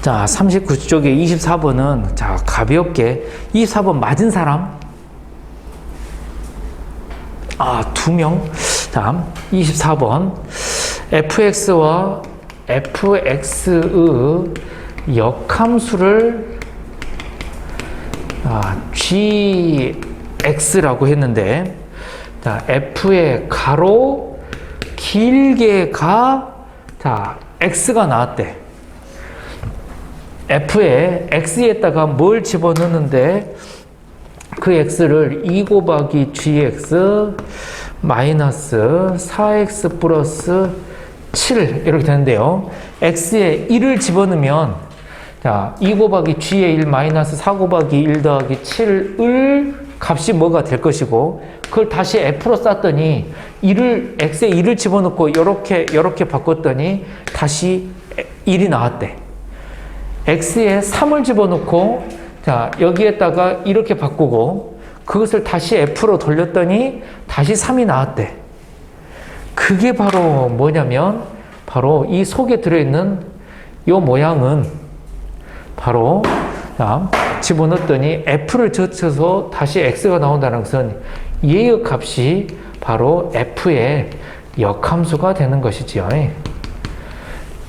자, 39쪽에 24번은 자, 가볍게 24번 맞은 사람 아, 두 명. 자, 24번. fx와 fx의 역함수를 아, gx라고 했는데 자, f의 가로 길게 가 자, x가 나왔대. F에 x에다가 뭘 집어넣는데 그 x를 2 곱하기 gx 마이너스 4x 플러스 7 이렇게 되는데요. x에 1을 집어넣으면 자, 2 곱하기 g의 1 마이너스 4 곱하기 1 더하기 7을 값이 뭐가 될 것이고 그걸 다시 f로 쌌더니 1을 x에 1을 집어넣고 이렇게 이렇게 바꿨더니 다시 1이 나왔대. X에 3을 집어넣고 자 여기에다가 이렇게 바꾸고 그것을 다시 f로 돌렸더니 다시 3이 나왔대. 그게 바로 뭐냐면 바로 이 속에 들어있는 이 모양은 바로 자, 집어넣었더니 f를 젖혀서 다시 x가 나온다는 것은 얘의 값이 바로 f의 역함수가 되는 것이지요.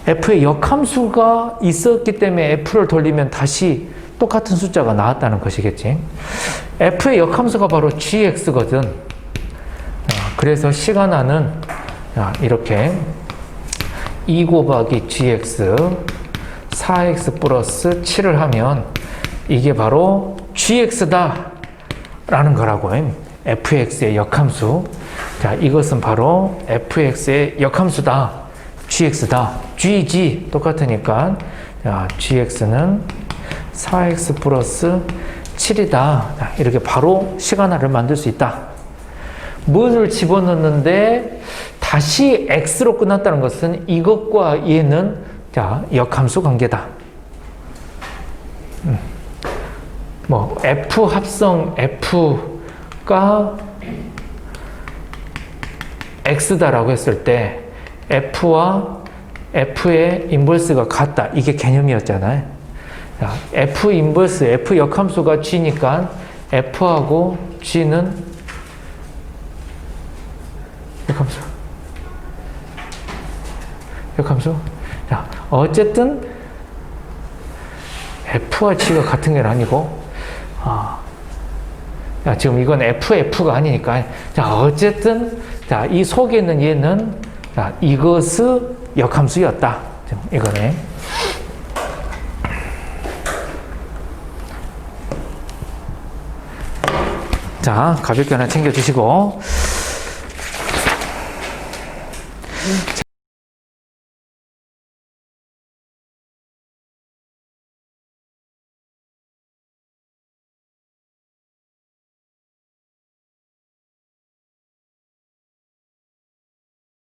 F의 역함수가 있었기 때문에 f를 돌리면 다시 똑같은 숫자가 나왔다는 것이겠지. f의 역함수가 바로 gx거든. 그래서 시간화는 이렇게 2 곱하기 gx 4x 플러스 7을 하면 이게 바로 gx다 라는 거라고 fx의 역함수 자 이것은 바로 fx의 역함수다 gx다. gg 똑같으니까. 자, gx는 4x 플러스 7이다. 자, 이렇게 바로 시간화를 만들 수 있다. 무엇을 집어넣는데 다시 x로 끝났다는 것은 이것과 얘는 자 역함수 관계다. 음. 뭐 f 합성 f가 x다라고 했을 때 f와 f의 인버스가 같다. 이게 개념이었잖아요. 자, f 인버스 f 역함수가 g니까 f하고 g는 역함수. 역함수. 자 어쨌든 f와 g가 같은 게 아니고 아, 자, 지금 이건 FF가 아니니까. 자, 어쨌든, 자, 이 속에 있는 얘는, 자, 이것의 역함수였다. 이거네. 자, 가볍게 하나 챙겨주시고.